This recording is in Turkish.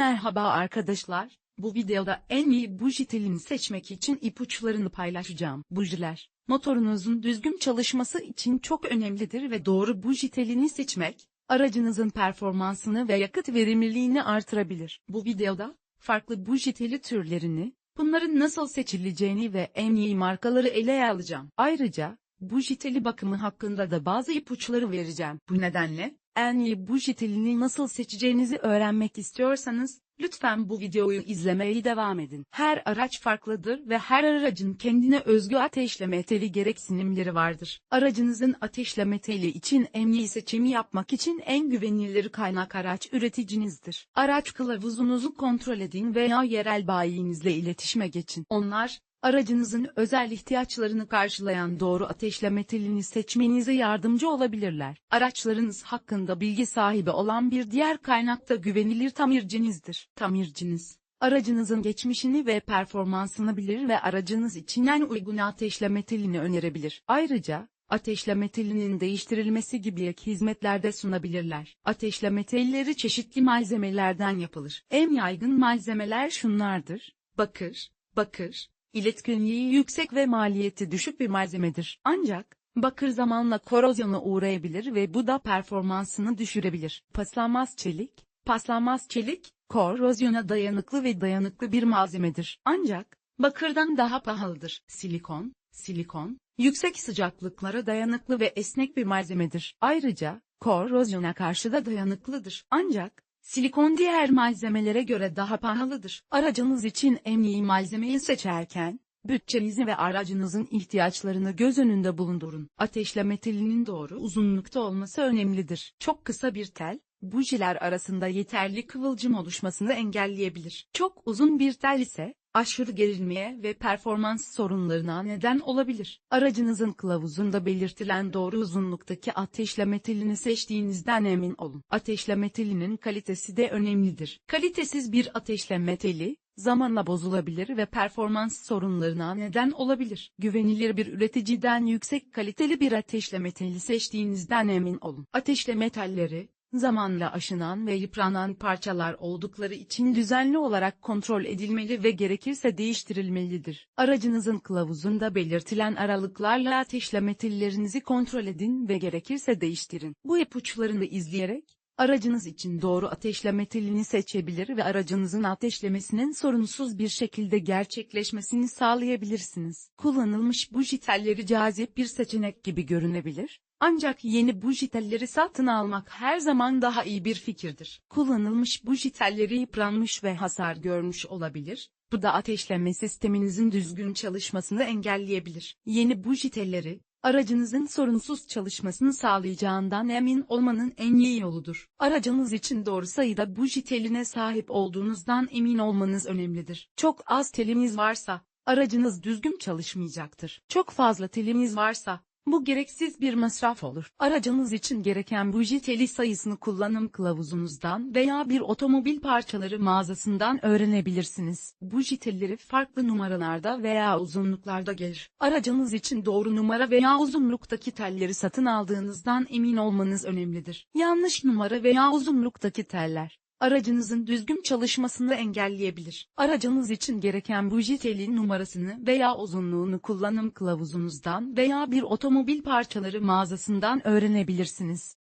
Merhaba arkadaşlar, bu videoda en iyi buji telini seçmek için ipuçlarını paylaşacağım. Bujiler, motorunuzun düzgün çalışması için çok önemlidir ve doğru buji telini seçmek, aracınızın performansını ve yakıt verimliliğini artırabilir. Bu videoda, farklı buji teli türlerini, bunların nasıl seçileceğini ve en iyi markaları ele alacağım. Ayrıca, buji teli bakımı hakkında da bazı ipuçları vereceğim. Bu nedenle, en iyi buji telini nasıl seçeceğinizi öğrenmek istiyorsanız, lütfen bu videoyu izlemeye devam edin. Her araç farklıdır ve her aracın kendine özgü ateşleme teli gereksinimleri vardır. Aracınızın ateşleme teli için en iyi seçimi yapmak için en güvenilir kaynak araç üreticinizdir. Araç kılavuzunuzu kontrol edin veya yerel bayinizle iletişime geçin. Onlar, aracınızın özel ihtiyaçlarını karşılayan doğru ateşleme telini seçmenize yardımcı olabilirler. Araçlarınız hakkında bilgi sahibi olan bir diğer kaynak da güvenilir tamircinizdir. Tamirciniz, aracınızın geçmişini ve performansını bilir ve aracınız için en uygun ateşleme telini önerebilir. Ayrıca, ateşleme telinin değiştirilmesi gibi ek hizmetler de sunabilirler. Ateşleme telleri çeşitli malzemelerden yapılır. En yaygın malzemeler şunlardır. Bakır, bakır, İletkenliği yüksek ve maliyeti düşük bir malzemedir. Ancak, bakır zamanla korozyona uğrayabilir ve bu da performansını düşürebilir. Paslanmaz çelik, paslanmaz çelik, korozyona dayanıklı ve dayanıklı bir malzemedir. Ancak, bakırdan daha pahalıdır. Silikon, silikon, yüksek sıcaklıklara dayanıklı ve esnek bir malzemedir. Ayrıca, korozyona karşı da dayanıklıdır. Ancak, Silikon diğer malzemelere göre daha pahalıdır. Aracınız için en iyi malzemeyi seçerken, bütçenizi ve aracınızın ihtiyaçlarını göz önünde bulundurun. Ateşleme telinin doğru uzunlukta olması önemlidir. Çok kısa bir tel, bujiler arasında yeterli kıvılcım oluşmasını engelleyebilir. Çok uzun bir tel ise, aşırı gerilmeye ve performans sorunlarına neden olabilir. Aracınızın kılavuzunda belirtilen doğru uzunluktaki ateşleme telini seçtiğinizden emin olun. Ateşleme telinin kalitesi de önemlidir. Kalitesiz bir ateşleme teli, zamanla bozulabilir ve performans sorunlarına neden olabilir. Güvenilir bir üreticiden yüksek kaliteli bir ateşleme teli seçtiğinizden emin olun. Ateşleme telleri, zamanla aşınan ve yıpranan parçalar oldukları için düzenli olarak kontrol edilmeli ve gerekirse değiştirilmelidir. Aracınızın kılavuzunda belirtilen aralıklarla ateşleme tellerinizi kontrol edin ve gerekirse değiştirin. Bu ipuçlarını izleyerek, aracınız için doğru ateşleme telini seçebilir ve aracınızın ateşlemesinin sorunsuz bir şekilde gerçekleşmesini sağlayabilirsiniz. Kullanılmış buji telleri cazip bir seçenek gibi görünebilir, ancak yeni buji telleri satın almak her zaman daha iyi bir fikirdir. Kullanılmış buji telleri yıpranmış ve hasar görmüş olabilir, bu da ateşleme sisteminizin düzgün çalışmasını engelleyebilir. Yeni buji telleri, aracınızın sorunsuz çalışmasını sağlayacağından emin olmanın en iyi yoludur. Aracınız için doğru sayıda buji teline sahip olduğunuzdan emin olmanız önemlidir. Çok az teliniz varsa, aracınız düzgün çalışmayacaktır. Çok fazla teliniz varsa, bu gereksiz bir masraf olur. Aracınız için gereken buji teli sayısını kullanım kılavuzunuzdan veya bir otomobil parçaları mağazasından öğrenebilirsiniz. Buji telleri farklı numaralarda veya uzunluklarda gelir. Aracınız için doğru numara veya uzunluktaki telleri satın aldığınızdan emin olmanız önemlidir. Yanlış numara veya uzunluktaki teller aracınızın düzgün çalışmasını engelleyebilir. Aracınız için gereken buji teli numarasını veya uzunluğunu kullanım kılavuzunuzdan veya bir otomobil parçaları mağazasından öğrenebilirsiniz.